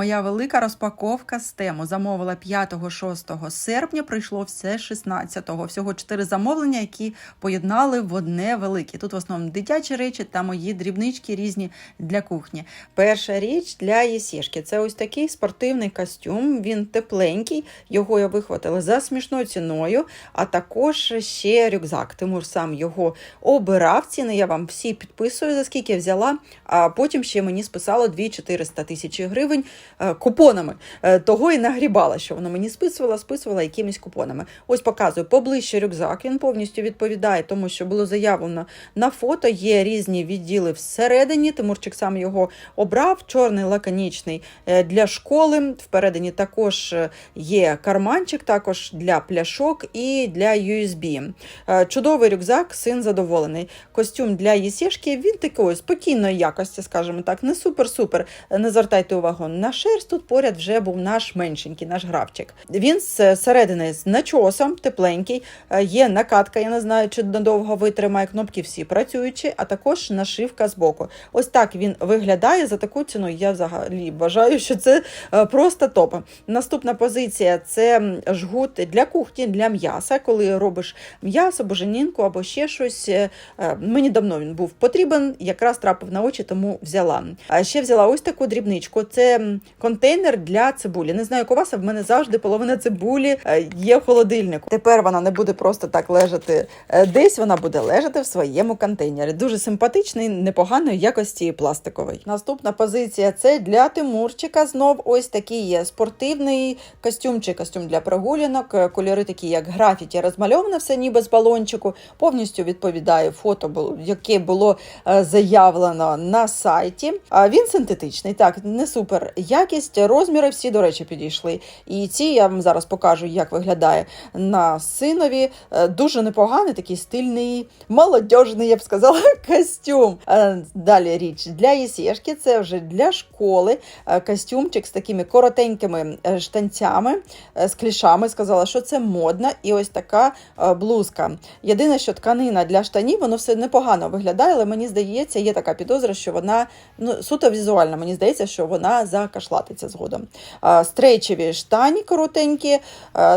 Моя велика розпаковка з тему замовила 5-6 серпня, прийшло все 16-го. Всього 4 замовлення, які поєднали в одне велике. Тут в основному дитячі речі та мої дрібнички різні для кухні. Перша річ для Єсішки. Це ось такий спортивний костюм. Він тепленький, його я вихватила за смішною ціною, а також ще рюкзак. Тимур сам його обирав. Ціни я вам всі підписую, за скільки взяла, а потім ще мені списало 2-400 тисяч гривень е, купонами. Е, Того і нагрібала, що воно мені списувала, списувала якимись купонами. Ось показую поближче рюкзак. Він повністю відповідає тому, що було заявлено на фото. Є різні відділи всередині. Тимурчик сам його обрав. Чорний лаконічний е, для школи. Впередині також е, є карманчик, також для пляшок і для USB. Е, Чудовий рюкзак, син задоволений. Костюм для Єсішки, він такої спокійної якості, скажімо так, не супер-супер. Не звертайте увагу на шерсть. Тут поряд вже був наш меншенький, наш гравчик. Він з середини з начосом, тепленький, Е, є накатка, я не знаю, чи надовго витримає кнопки всі працюючі, а також нашивка з боку. Ось так він виглядає за таку ціну. Я взагалі вважаю, що це е, просто топ. Наступна позиція це жгут для кухні, для м'яса. Коли робиш м'ясо, боженінку або ще щось. Е, Мені давно він був потрібен, якраз трапив на очі, тому взяла. А ще взяла ось таку дрібничку. Це контейнер для цибулі. Не знаю, як у вас, а в мене завжди половина цибулі е, є в холодильнику. Тепер вона не буде просто так лежати е, десь, вона буде лежати в своєму контейнері. Дуже симпатичний, непоганої якості пластиковий. Наступна позиція це для Тимурчика. Знов ось такий є спортивний костюмчик, костюм для прогулянок. Е, Кольори такі, як графіті, розмальоване все ніби з балончику. Повністю відповідає фото, яке було заявлено на сайті. Він синтетичний, так не супер якість. Розміри всі, до речі, підійшли. І ці я вам зараз покажу, як виглядає на синові. Е, Дуже непоганий, такий стильний, молодіжний, я б сказала, костюм. Е, Далі річ для Єсішки, це вже для школи. Е, Костюмчик з такими коротенькими штанцями, з клішами. Сказала, що це модно, і ось така блузка. Єдине, що тканина для штанів, воно все непогано виглядає, але мені здається, є така підозра, що вона ну, суто візуально, мені здається, що вона закашлатиться згодом. Стрейчеві штані коротенькі,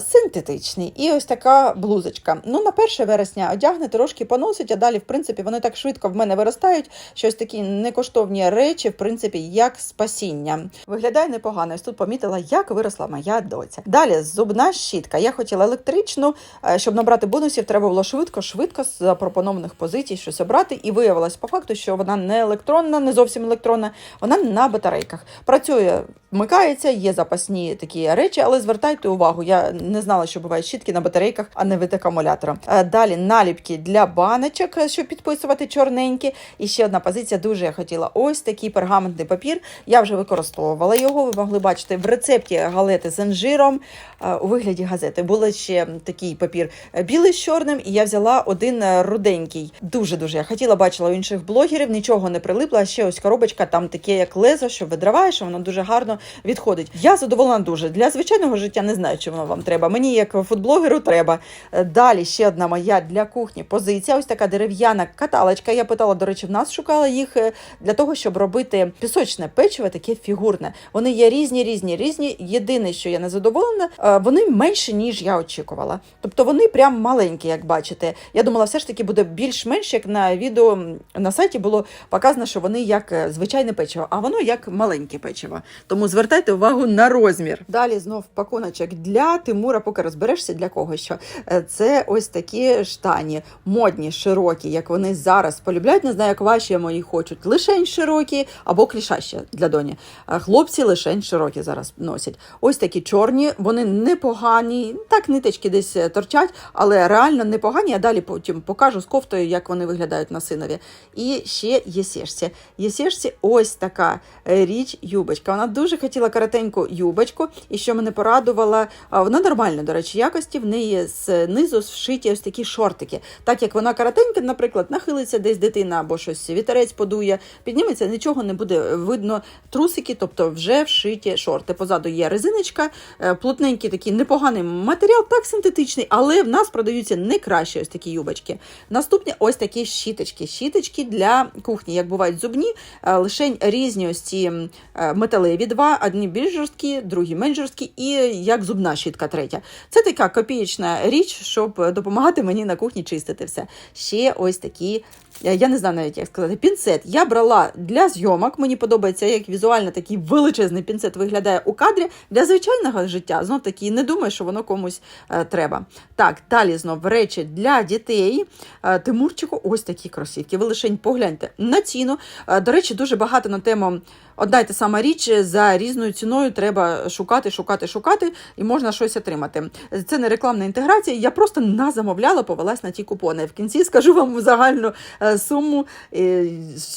синтетичні, і ось така блузочка. Ну, на 1 вересня одягне, трошки поносить, а далі, в принципі, вони так швидко в мене виростають. Щось такі некоштовні речі, в принципі, як спасіння. Виглядає непогано. Ось тут помітила, як виросла моя доця. Далі зубна щітка. Я хотіла електричну, щоб набрати бонусів, треба було швидко, швидко з запропонованих позицій щось обрати. І виявилось по факту, що вона не електронна, не зовсім електронна, вона на батарейках. Працює, вмикається, є запасні такі речі, але звертайте увагу, я не знала, що бувають щітки на батарейках, а не від акумулятора. Е, Далі наліпки для баночок, щоб підписувати чорненькі. І ще одна позиція дуже я хотіла. Ось такий пергаментний папір. Я вже використовувала його. Ви могли бачити в рецепті галети з інжиром е, у вигляді газети. Був ще такий папір білий з чорним, і я взяла один руденький. Дуже дуже я хотіла, бачила у інших блогерів, нічого не прилипло. А ще ось коробочка, там таке як лезо, що видраваєш, воно дуже гарно відходить. Я задоволена дуже. Для звичайного життя не знаю, чи воно вам треба. Мені, як фудблогеру, треба. Е, Далі ще одна моя для кухні позиція. Ось така дерев'яна каталочка. Я питала, до речі, в нас шукала їх е, для того, щоб робити пісочне печиво, таке фігурне. Вони є різні, різні, різні. Єдине, що я не задоволена, е, вони менше, ніж я очікувала. Тобто вони прям маленькі, як бачите. Я думала, все ж таки буде більш-менш, як на відео на сайті було показано, що вони як звичайне печиво, а воно як маленьке печиво. Тому звертайте увагу на розмір. Далі знов пакуночок для Тимура, поки розберешся для кого що. Е, Це ось такі штані, модні, широкі, як вони зараз полюбляють. Не знаю, як ваші мої хочуть. Лишень широкі або клішащі для доні. Е, Хлопці лишень широкі зараз носять. Ось такі чорні, вони непогані. Так, ниточки десь е, торчать, але реально непогані. Я далі потім покажу з кофтою, як вони виглядають на синові. І ще єсешці. Єсешці ось така річ юбочка. Вона дуже хотіла коротеньку юбочку, і що мене порадувала, вона нормальна, до речі, якості. В неї знизу зшиті ось такі шортики. Так як вона коротенька, наприклад, нахилиться десь дитина або щось вітерець подує, підніметься, нічого не буде видно. Трусики, тобто вже вшиті шорти. Позаду є резиночка, е, плотненький такий непоганий матеріал, так синтетичний, але в нас продаються не кращі ось такі юбочки. Наступні ось такі щіточки. Щіточки для кухні, як бувають зубні, е, лише різні ось ці е, металеві два, одні більш жорсткі, другі менш жорсткі, і як зубна щітка третя. Це така копієчна річ, щоб допомагати мені на кухні чистити все. Ще ось такі. Е, Я не знаю навіть, як сказати, пінцет. Я брала для зйомок. Мені подобається, як візуально такий величезний пінцет виглядає у кадрі. Для звичайного життя знов таки не думаю, що воно комусь е, треба. Так, далі знов речі для дітей. Е, Тимурчику, ось такі кросівки. Ви лишень погляньте на ціну. Е, До речі, дуже багато на тему одна й та сама річ за різною ціною треба шукати, шукати, шукати, і можна щось отримати. Це не рекламна інтеграція. Я просто назамовляла, повелась на ті купони. В кінці скажу вам загальну е, суму, е,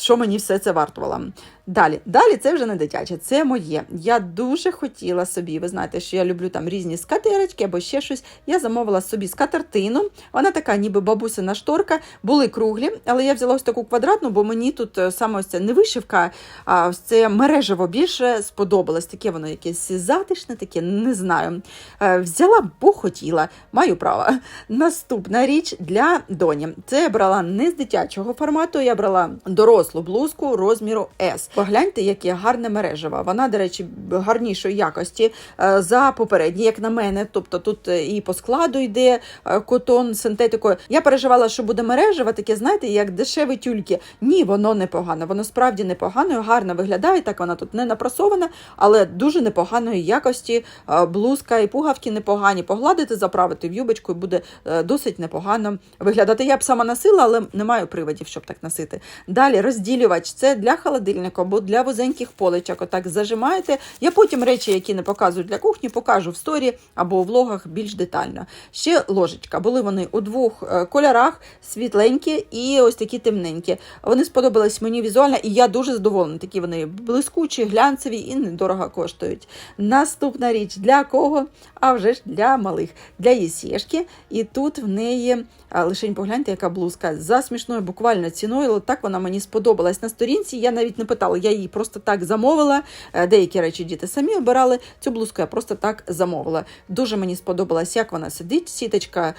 що мені все це вартувало. Далі, далі це вже не дитяче, це моє. Я дуже хотіла собі. Ви знаєте, що я люблю там різні скатерочки або ще щось. Я замовила собі скатертину. Вона така, ніби бабусина шторка, були круглі, але я взяла ось таку квадратну, бо мені тут е, саме ось це не вишивка, а ось це мережево більше сподобалось. Таке воно якесь затишне, таке не знаю. Е, Взяла, бо хотіла, маю право. Наступна річ для доні. Це я брала не з дитячого формату, я брала дорослу блузку розміру S. Погляньте, яке гарне мережево. Вона, до речі, гарнішої якості е, за попередні, як на мене. Тобто тут е, і по складу йде е, котон синтетикою. Я переживала, що буде мережево, таке, знаєте, як дешеві тюльки. Ні, воно непогано. Воно справді непогано, гарно виглядає. Так вона тут не напрасована, але дуже непоганої якості. Блузка і пугавки непогані. Погладити, заправити в юбочку і буде досить непогано виглядати. Я б сама носила, але не маю приводів, щоб так носити. Далі розділювач це для холодильника або для вузеньких поличок. Отак зажимаєте. Я потім речі, які не показую для кухні, покажу в сторі або у влогах більш детально. Ще ложечка. Були вони у двох е, кольорах: світленькі і ось такі темненькі. Вони сподобались мені візуально, і я дуже задоволена. Такі вони блискучі, глянцеві і недорого коштують. Наступна річ для кого? А вже ж для малих, для Єсєшки. І тут в неї лишень погляньте, яка блузка за смішною буквально ціною, але так вона мені сподобалась на сторінці. Я навіть не питала, я її просто так замовила. Е, Деякі речі діти самі обирали. Цю блузку я просто так замовила. Дуже мені сподобалась, як вона сидить. Сіточка,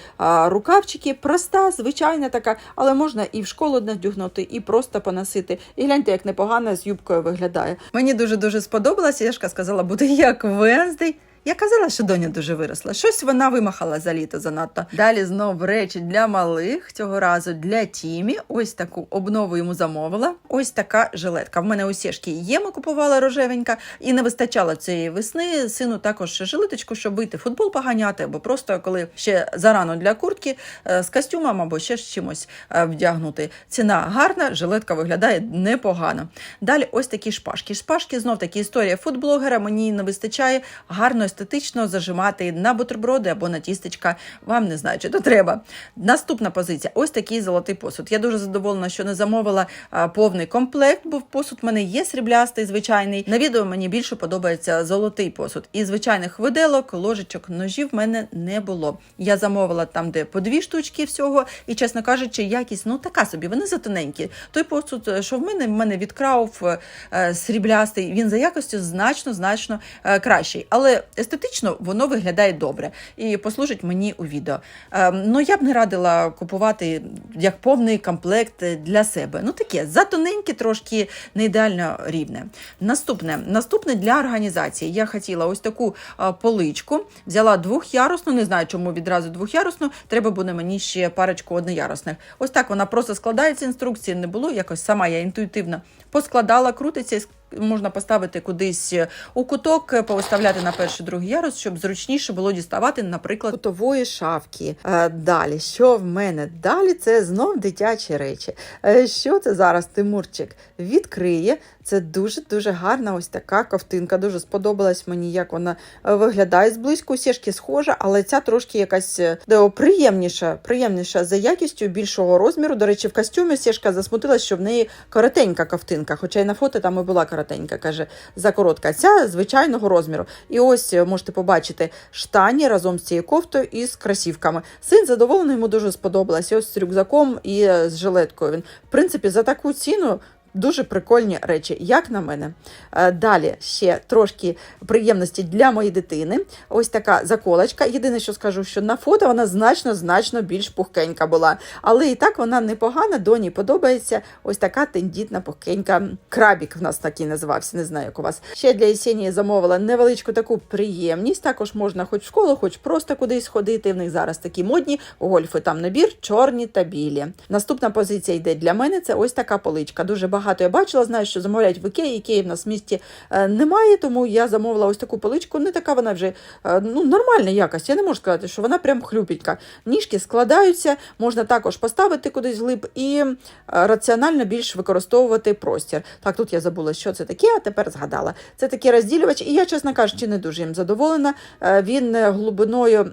рукавчики, проста, звичайна така, але можна і в школу надягнути, і просто поносити. І гляньте, як непогано з юбкою виглядає. Мені дуже дуже сподобалася. Яшка сказала, буде як Венздей. Я казала, що доня дуже виросла. Щось вона вимахала за літо занадто. Далі знов речі для малих, цього разу для Тімі. Ось таку обнову йому замовила. Ось така жилетка. В мене у Сєшки є, ми купувала рожевенька, і не вистачало цієї весни. Сину також жилеточку, щоб вийти футбол поганяти, або просто коли ще зарано для куртки е, з костюмом або ще з чимось е, вдягнути. Ціна гарна, жилетка виглядає непогано. Далі ось такі шпажки. Шпажки знов таки історія фудблогера. Мені не вистачає гарно естетично зажимати на бутерброди або на тістечка. Вам не знаю, чи то треба. Наступна позиція ось такий золотий посуд. Я дуже задоволена, що не замовила повний комплект, бо посуд в мене є сріблястий, звичайний. На відео мені більше подобається золотий посуд. І звичайних виделок, ложечок, ножів в мене не було. Я замовила там, де по дві штучки всього, і, чесно кажучи, якість ну така собі, вони затоненькі. Той посуд, що в мене, в мене відкрав е, сріблястий, він за якостю значно, значно е, кращий. Але естетично воно виглядає добре і послужить мені у відео. Е, ну я б не радила купувати як повний комплект для себе. Ну таке затоненьке, трошки не ідеально рівне. Наступне, наступне для організації. Я хотіла ось таку е, поличку, взяла двохярусну, не знаю, чому відразу двохярусну. Треба буде мені ще парочку одноярусних. Ось так вона просто складається. Інструкції не було. Якось сама я інтуїтивно поскладала, крутиться. Можна поставити кудись у куток, повиставляти на перший другий ярус, щоб зручніше було діставати, наприклад, кутової шафки. Е, далі, що в мене? Далі це знов дитячі речі. Е, що це зараз Тимурчик відкриє? Це дуже-дуже гарна ось така ковтинка. Дуже сподобалась мені, як вона е, виглядає зблизьку. Сішки схожа, але ця трошки якась е, приємніша, приємніша за якістю більшого розміру. До речі, в костюмі Сішка засмутилась, що в неї коротенька ковтинка, хоча й на фото там і була коротенька, каже, за коротка. Ця звичайного розміру. І ось е, можете побачити штані разом з цією кофтою і з красівками. Син задоволений, йому дуже сподобалось. І ось з рюкзаком і е, з жилеткою. Він, в принципі, за таку ціну. Дуже прикольні речі, як на мене. Е, Далі ще трошки приємності для моєї дитини. Ось така заколочка. Єдине, що скажу, що на фото вона значно значно більш пухкенька була. Але і так вона непогана, доні подобається. Ось така тендітна пухкенька крабік в нас такий називався. Не знаю, як у вас. Ще для Єсенії замовила невеличку таку приємність. Також можна хоч в школу, хоч просто кудись ходити. В них зараз такі модні гольфи. Там набір чорні та білі. Наступна позиція йде для мене. Це ось така поличка. Дуже багато я бачила. Знаю, що замовляють в Ікеї. Ікеї в нас в місті е, немає, тому я замовила ось таку поличку. Не така вона вже е, ну, нормальна якась. Я не можу сказати, що вона прям хлюпітька. Ніжки складаються, можна також поставити кудись глиб і е, раціонально більш використовувати простір. Так, тут я забула, що це таке, а тепер згадала. Це такий розділювач, і я, чесно кажучи, не дуже їм задоволена. Він глибиною,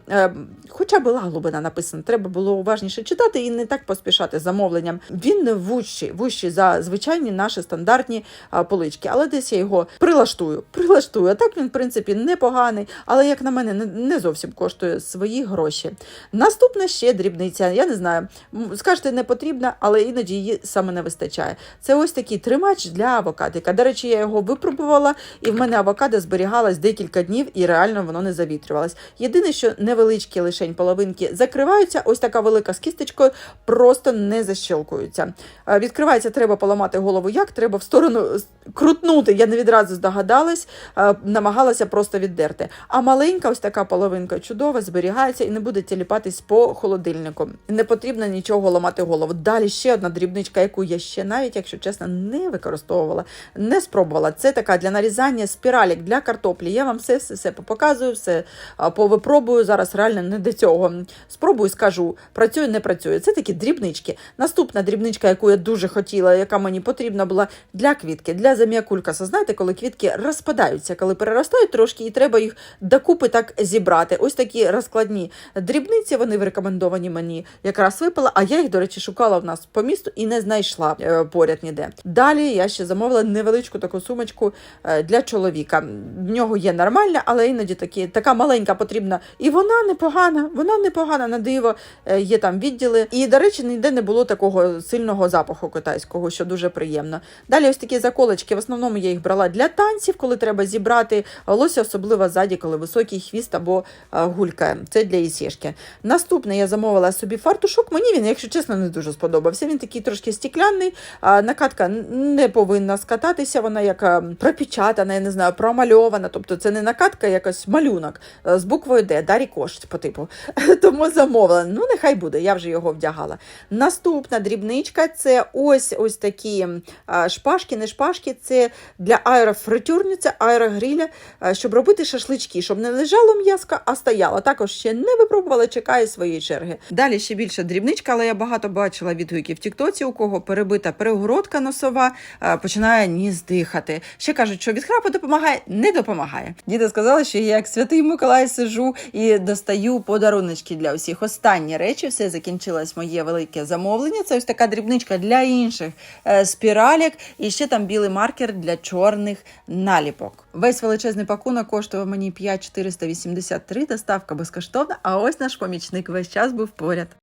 хоча була глибина написана, треба було уважніше читати і не так поспішати з замовленням. Він вущий, вущий за звичайні наші стандартні полички, але десь я його прилаштую. Прилаштую. А так він, в принципі, непоганий, але, як на мене, не, зовсім коштує свої гроші. Наступна ще дрібниця. Я не знаю, скажете, не потрібна, але іноді її саме не вистачає. Це ось такий тримач для авокадика. До речі, я його випробувала, і в мене авокадо зберігалось декілька днів, і реально воно не завітрювалось. Єдине, що невеличкі лишень половинки закриваються, ось така велика з кісточкою просто не защелкуються. Відкривається, треба поламати голову. Як треба в сторону крутнути. Я не відразу здогадалась, е, намагалася просто віддерти. А маленька, ось така половинка чудова, зберігається і не буде тіліпатись по холодильнику. Не потрібно нічого ламати голову. Далі ще одна дрібничка, яку я ще навіть, якщо чесно, не використовувала, не спробувала. Це така для нарізання спіралік для картоплі. Я вам все все, все показую, все повипробую. Зараз реально не до цього. Спробую, скажу, працює, не працює. Це такі дрібнички. Наступна дрібничка, яку я дуже хотіла, яка мені потрібна була для квітки, для заміакулькаса. Знаєте, коли квітки розпадаються, коли переростають трошки, і треба їх докупи так зібрати. Ось такі розкладні дрібниці, вони рекомендовані мені якраз випала. А я їх, до речі, шукала в нас по місту і не знайшла е, поряд ніде. Далі я ще замовила невеличку таку сумочку е, для чоловіка. В нього є нормальна, але іноді такі, така маленька потрібна. І вона непогана, вона непогана на диво. Е, Є там відділи. І, до речі, ніде не було такого сильного запаху китайського, що дуже приємно. Далі ось такі заколочки. В основному я їх брала для танців, коли треба зібрати волосся, особливо ззаді, коли високий хвіст або е, гулька. Це для ісішки. Наступне я замовила собі фартушок. Мені він, якщо чесно, не дуже сподобався. Він такий трошки стікляний. Накатка не повинна скататися, вона як е, пропечатана, я не знаю, промальована. Тобто це не накатка, якось малюнок е, з буквою Д, Дарі Кош по типу. Тому замовила. Ну, нехай буде, я вже його вдягала. Наступна дрібничка це ось ось такі шпажки, не шпажки, це для аерофритюрниця, аерогриля, а, щоб робити шашлички, щоб не лежало м'яско, а стояло. Також ще не випробувала, чекаю своєї черги. Далі ще більше дрібничка, але я багато бачила відгуки в Тіктоці, у кого перебита перегородка носова, починає ніс дихати. Ще кажуть, що від храпу допомагає, не допомагає. Діти сказали, що я як святий Миколай сижу і достаю подаруночки для усіх. Останні речі, все закінчилось моє велике замовлення. Це ось така дрібничка для інших е, спіралік, і ще там білий маркер для чорних наліпок. Весь величезний пакунок коштував мені 5,483, доставка безкоштовна, а ось наш помічник весь час був поряд.